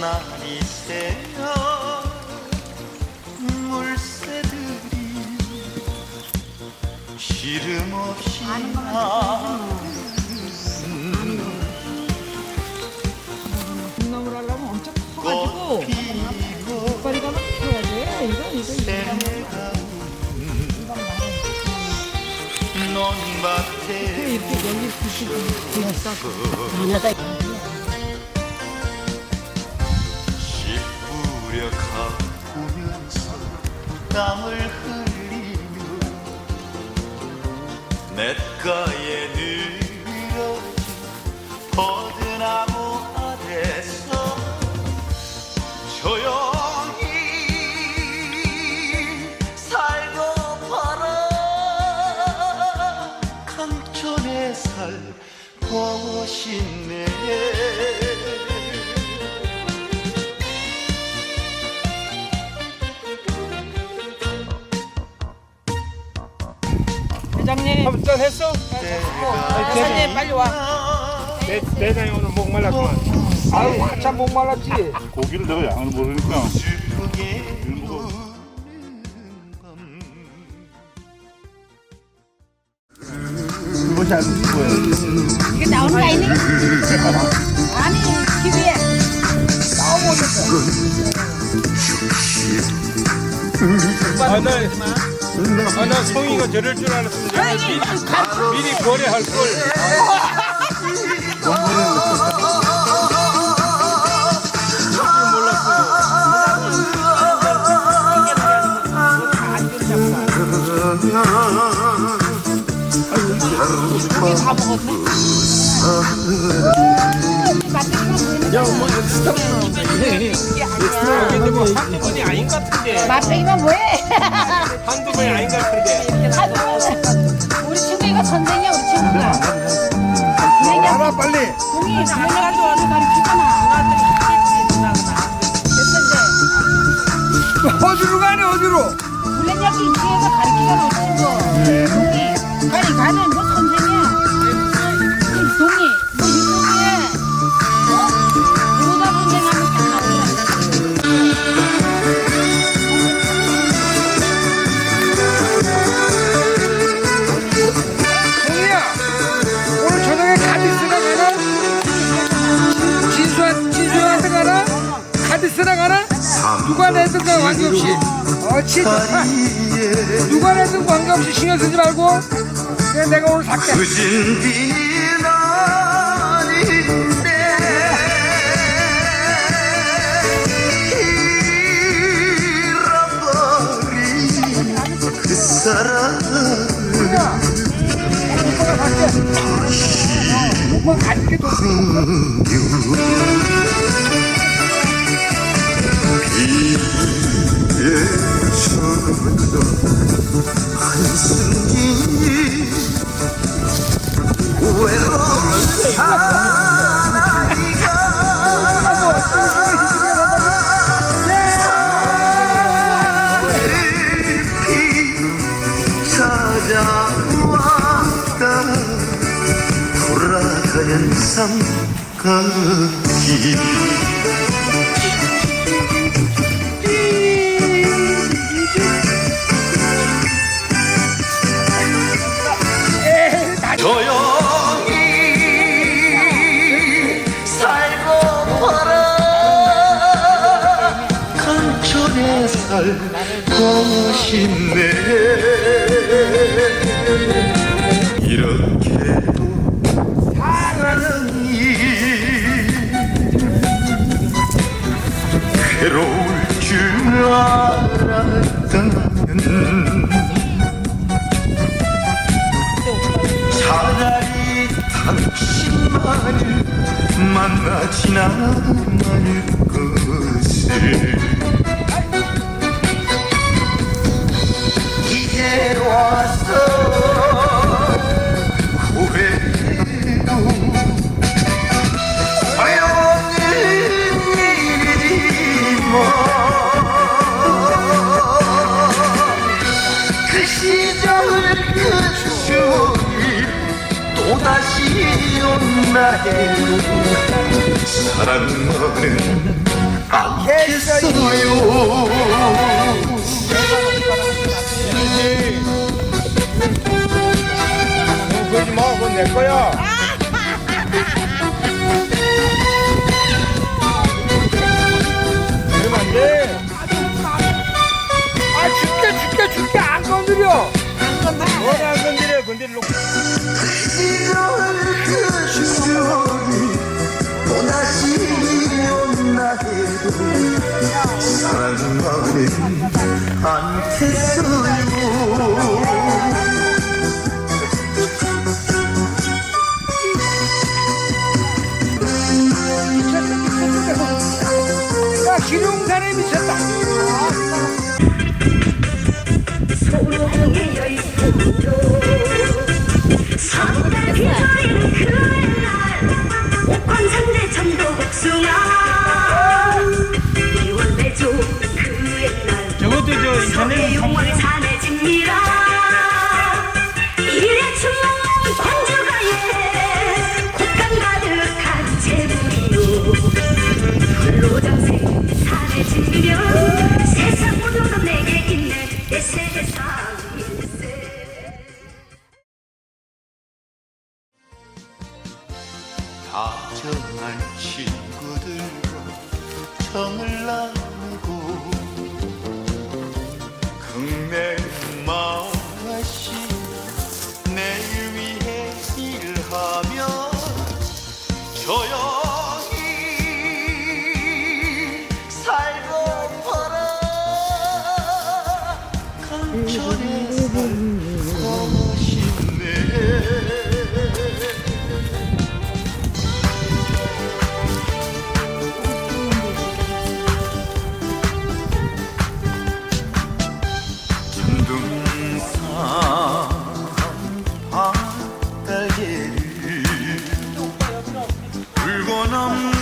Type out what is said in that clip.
날이 새어 물새들이 시름 없이 분나물 하려면 엄청 커가지고 꽃피고 이빨이가 막 펴야 돼. 이거 이거 이거. 논밭에 이렇게 여기 부시고 싸고. 땀을 흘리며 냇가에 늘어진 버드나무 아래서 조용히 살고파라. 강촌에 살고 싶네 한잔 했어? 회장님 빨리 와. 내, 내장이 오늘 목 말랐구만. 아유, 한참 목 말랐지. 고기를 내가 양을 모르니까 안. 이게 나오는 거 아니니? 아니 TV에 아, 나, 아, 나 성이가 저럴 줄 알았으면 내가 미리, 미리 거래할 걸. 여기 뭐 한두 번이 아닌 것 같은데. 맛배기만 뭐해? 한두 번이 아닌 것 같은데. 우리 친구 이거 전생이야 우리 친구가 알아 빨리. 동이 그래가지고 와서 가르치잖아 어디로 가네, 어디로? 블랙야키 2층에서 가르치잖아 우리 친구 누가 내든가 관계없이. 어치. 누가 내든 관계없이 신경 쓰지 말고. 그냥 내가 오늘 살게. 그 사람 뭐 갈게 도 삼각기. 조용히 살고 봐라 강촌에 살고 싶네 이렇게도 사랑이 괴로울 줄 알았다면 차라리 당신만을 만나지나 말 것을. 이제 와서 또다시 온 나의 사랑은 안겠어요 그러지 마, 그건 내 거야. 이러면 안 돼. 아, 줄게, 줄게, 줄게. 안 건드려. 안 건드려. 너는 안 건드려. 건드려 안게 써요 기룡산에 미쳤다 This is come.